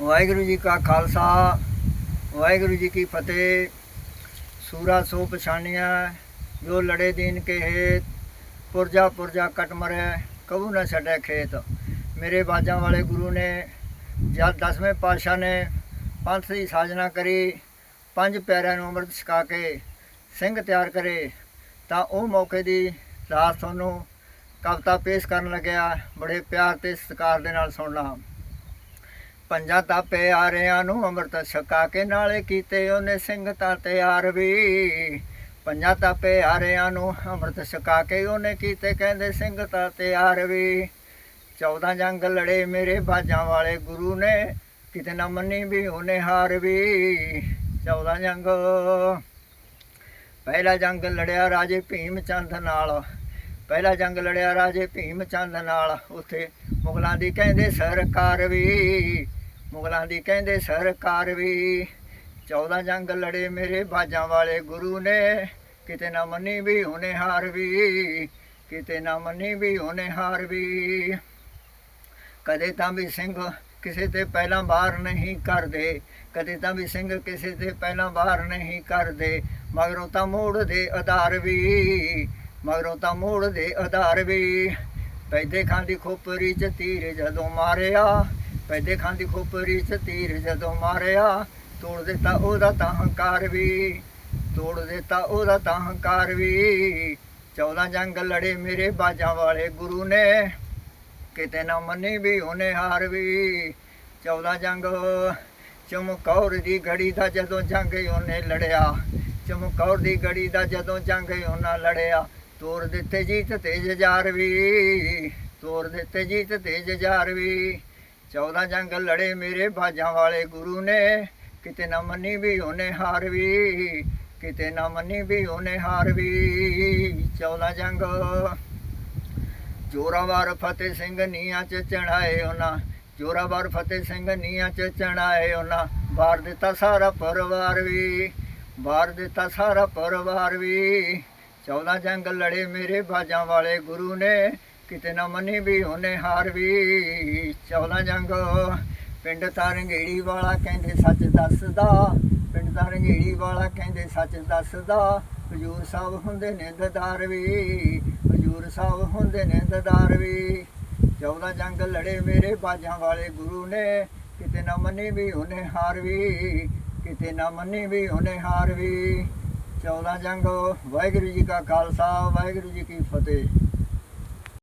ਵਾਹਿਗੁਰੂ ਜੀ ਕਾ ਖਾਲਸਾ, ਵਾਹਿਗੁਰੂ ਜੀ ਕੀ ਫਤਿਹ। ਸੂਰਾ ਸੋ ਪਛਾਣਿਆ, ਜੋ ਲੜੇ ਦੀਨ ਕੇ ਹੇਤ, ਪੁਰਜਾ ਪੁਰਜਾ ਕਟ ਮਰੈ, ਕਬੂ ਨਾ ਛੱਡੈ ਖੇਤ। ਮੇਰੇ ਬਾਜਾਂ ਵਾਲੇ ਗੁਰੂ ਨੇ, ਜਦ ਦਸਵੇਂ ਪਾਤਸ਼ਾਹ ਨੇ ਪੰਥ ਦੀ ਸਾਜਨਾ ਕਰੀ, ਪੰਜ ਪਿਆਰਿਆਂ ਨੂੰ ਅੰਮ੍ਰਿਤ ਛਕਾ ਕੇ ਸਿੰਘ ਤਿਆਰ ਕਰੇ, ਤਾਂ ਉਹ ਮੌਕੇ ਦੀ ਰਾਤ ਤੁਹਾਨੂੰ ਕਵਿਤਾ ਪੇਸ਼ ਕਰਨ ਲੱਗਿਆ, ਬੜੇ ਪਿਆਰ ਤੇ ਸਤਿਕਾਰ ਦੇ ਨਾਲ ਸੁਣਨਾ। ਪੰਜਾਂ ਤਾਂ ਪਿਆਰਿਆਂ ਨੂੰ ਅੰਮ੍ਰਿਤ ਛਕਾ ਕੇ ਨਾਲੇ ਕੀਤੇ ਉਹਨੇ ਸਿੰਘ ਤਾਂ ਤਿਆਰ ਵੀ। ਪੰਜਾਂ ਤਾਂ ਪਿਆਰਿਆਂ ਨੂੰ ਅੰਮ੍ਰਿਤ ਛਕਾ ਕੇ ਉਹਨੇ ਕੀਤੇ ਕਹਿੰਦੇ ਸਿੰਘ ਤਾਂ ਤਿਆਰ ਵੀ। 14 ਜੰਗ ਲੜੇ ਮੇਰੇ ਬਾਜਾਂ ਵਾਲੇ ਗੁਰੂ ਨੇ, ਕਿਤੇ ਨਾ ਮੰਨੀ ਵੀ ਉਹਨੇ ਹਾਰ ਵੀ। 14 ਜੰਗ। ਪਹਿਲਾ ਜੰਗ ਲੜਿਆ ਰਾਜੇ ਭੀਮ ਚੰਦ ਨਾਲ। ਪਹਿਲਾ ਜੰਗ ਲੜਿਆ ਰਾਜੇ ਭੀਮ ਚੰਦ ਨਾਲ। ਉੱਥੇ ਮੁਗਲਾਂ ਦੀ ਕਹਿੰਦੇ ਸਰਕਾਰ ਵੀ। ਮੁਗਲਾਂ ਦੀ ਕਹਿੰਦੇ, ਸਰਕਾਰ ਵੀ 14 ਜੰਗ ਲੜੇ ਮੇਰੇ ਬਾਜਾਂ ਵਾਲੇ ਗੁਰੂ ਨੇ। ਕਿਤੇ ਨਾ ਮੰਨੀ ਵੀ ਉਹਨੇ ਹਾਰ ਵੀ, ਕਿਤੇ ਨਾ ਮੰਨੀ ਵੀ ਉਹਨੇ ਹਾਰ ਵੀ। ਕਦੇ ਤਾਂ ਵੀ ਸਿੰਘ ਕਿਸੇ ਤੇ ਪਹਿਲਾਂ ਵਾਰ ਨਹੀਂ ਕਰਦੇ, ਕਦੇ ਤਾਂ ਵੀ ਸਿੰਘ ਕਿਸੇ ਤੇ ਪਹਿਲਾਂ ਵਾਰ ਨਹੀਂ ਕਰਦੇ। ਮਗਰੋਂ ਤਾਂ ਮੋੜ ਦੇ ਆਧਾਰ ਵੀ, ਮਗਰੋਂ ਤਾਂ ਮੋੜ ਦੇ ਆਧਾਰ ਵੀ। ਪੈਦੇ ਖਾਂ ਦੀ ਖੋਪਰੀ ਚ ਤੀਰ ਜਦੋਂ ਮਾਰਿਆ ਪੈਦੇ ਖਾਂਦੀ ਖੋਪਰੀ ਚ ਤੀਰ ਜਦੋਂ ਮਾਰਿਆ, ਤੋੜ ਦਿੱਤਾ ਉਹਦਾ ਤਾਂ ਹੰਕਾਰ ਵੀ, ਤੋੜ ਦਿੱਤਾ ਉਹਦਾ ਤਾਂ ਹੰਕਾਰ ਵੀ। 14 ਜੰਗ ਲੜੇ ਮੇਰੇ ਬਾਜਾਂ ਵਾਲੇ ਗੁਰੂ ਨੇ, ਕਿਤੇ ਨਾ ਮੰਨੀ ਵੀ ਉਹਨੇ ਹਾਰ ਵੀ। 14 ਜੰਗ ਚਮਕੌਰ ਦੀ ਗੜੀ ਦਾ ਜਦੋਂ ਜੰਗ ਉਹਨੇ ਲੜਿਆ ਚਮਕੌਰ ਦੀ ਗੜੀ ਦਾ ਜਦੋਂ ਜੰਗ ਉਹਨਾਂ ਲੜਿਆ, ਤੋੜ ਦਿੱਤੇ ਜੀਤ ਤੇ ਜਜਾਰ ਵੀ, ਤੋੜ ਦਿੱਤੇ ਜੀਤ ਤੇ ਜਜਾਰ ਵੀ। 14 ਜੰਗ ਲੜੇ ਮੇਰੇ ਬਾਜਾਂ ਵਾਲੇ ਗੁਰੂ ਨੇ। ਕਿਤੇ ਨਾ ਮੰਨੀ ਵੀ ਉਹਨੇ ਹਾਰ ਵੀ, ਕਿਤੇ ਨਾ ਮੰਨੀ ਵੀ ਉਹਨੇ ਹਾਰ ਵੀ। 14 ਜੰਗ ਜੋਰਾਵਰ ਫਤਿਹ ਸਿੰਘ ਨੀਆਂ ਚ ਚੜਾਏ ਉਹਨਾਂ। ਜੋਰਾਵਰ ਫਤਿਹ ਸਿੰਘ ਨੀਆਂ ਚ ਚੜਾਏ ਉਹਨਾਂ। ਬਾਰ ਦਿੱਤਾ ਸਾਰਾ ਪਰਿਵਾਰ ਵੀ ਬਾਰ ਦਿੱਤਾ ਸਾਰਾ ਪਰਿਵਾਰ ਵੀ। 14 ਜੰਗ ਲੜੇ ਮੇਰੇ ਬਾਜਾਂ ਵਾਲੇ ਗੁਰੂ ਨੇ। ਕਿਤੇ ਨਾ ਮੰਨੀ ਵੀ ਉਹਨੇ ਹਾਰ ਵੀ। 14 ਜੰਗ, ਪਿੰਡ ਤਾਰੰਗੇੜੀ ਵਾਲਾ ਕਹਿੰਦੇ ਸੱਚ ਦੱਸਦਾ। ਪਿੰਡ ਤਾਰੰਗੇੜੀ ਵਾਲਾ ਕਹਿੰਦੇ ਸੱਚ ਦੱਸਦਾ। ਹਜੂਰ ਸਾਹਿਬ ਹੁੰਦੇ ਨੇ ਦਦਾਰ ਵੀ, ਹਜੂਰ ਸਾਹਿਬ ਹੁੰਦੇ ਨੇ ਦਦਾਰ ਵੀ। 14 ਜੰਗ ਲੜੇ ਮੇਰੇ ਬਾਜਾਂ ਵਾਲੇ ਗੁਰੂ ਨੇ। ਕਿਤੇ ਨਾ ਮੰਨੀ ਵੀ ਉਹਨੇ ਹਾਰ ਵੀ, ਕਿਤੇ ਨਾ ਮੰਨੀ ਵੀ ਉਹਨੇ ਹਾਰ ਵੀ। 14 ਜੰਗ, ਵਾਹਿਗੁਰੂ ਜੀ ਕਾ ਖਾਲਸਾ, ਵਾਹਿਗੁਰੂ ਜੀ ਕੀ ਫਤਿਹ।